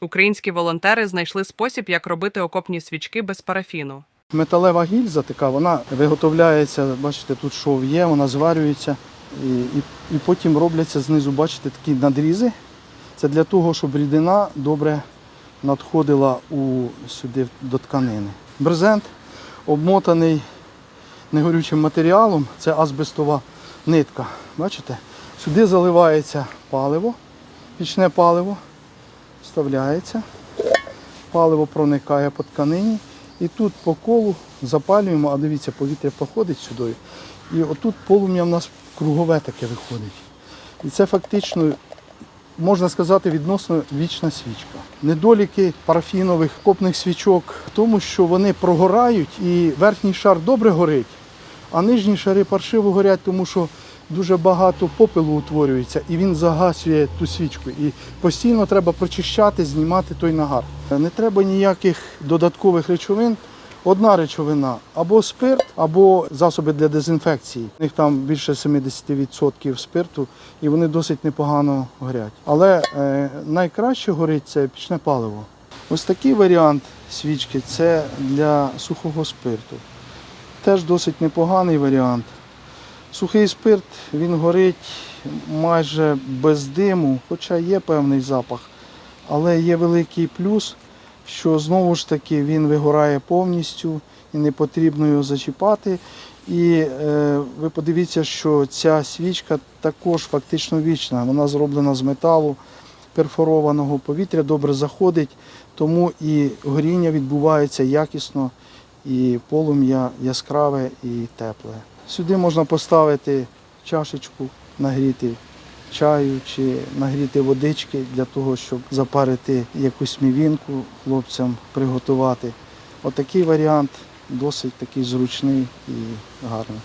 Українські волонтери знайшли спосіб, як робити окопні свічки без парафіну. Металева гільза така, вона виготовляється, бачите, тут шов є, вона зварюється і, і, і потім робляться знизу, бачите, такі надрізи. Це для того, щоб рідина добре надходила у, сюди до тканини. Брезент обмотаний негорючим матеріалом, це азбестова нитка. Бачите? Сюди заливається паливо, пічне паливо, вставляється, паливо проникає по тканині. І тут по колу запалюємо, а дивіться, повітря проходить сюди. І отут полум'я в нас кругове таке виходить. І це фактично, можна сказати, відносно вічна свічка. Недоліки парафінових копних свічок в тому, що вони прогорають і верхній шар добре горить, а нижні шари паршиво горять, тому що дуже багато попелу утворюється і він загасює ту свічку. І постійно треба прочищати, знімати той нагар. Не треба ніяких додаткових речовин. Одна речовина або спирт, або засоби для дезінфекції. У них там більше 70% спирту, і вони досить непогано горять. Але е, найкраще горить це пічне паливо. Ось такий варіант свічки це для сухого спирту. Теж досить непоганий варіант. Сухий спирт він горить майже без диму, хоча є певний запах. Але є великий плюс, що знову ж таки він вигорає повністю і не потрібно його зачіпати. І е, ви подивіться, що ця свічка також фактично вічна. Вона зроблена з металу перфорованого повітря, добре заходить, тому і горіння відбувається якісно, і полум'я яскраве і тепле. Сюди можна поставити чашечку, нагріти чаю чи нагріти водички для того, щоб запарити якусь мівінку хлопцям приготувати. Отакий варіант досить такий зручний і гарний.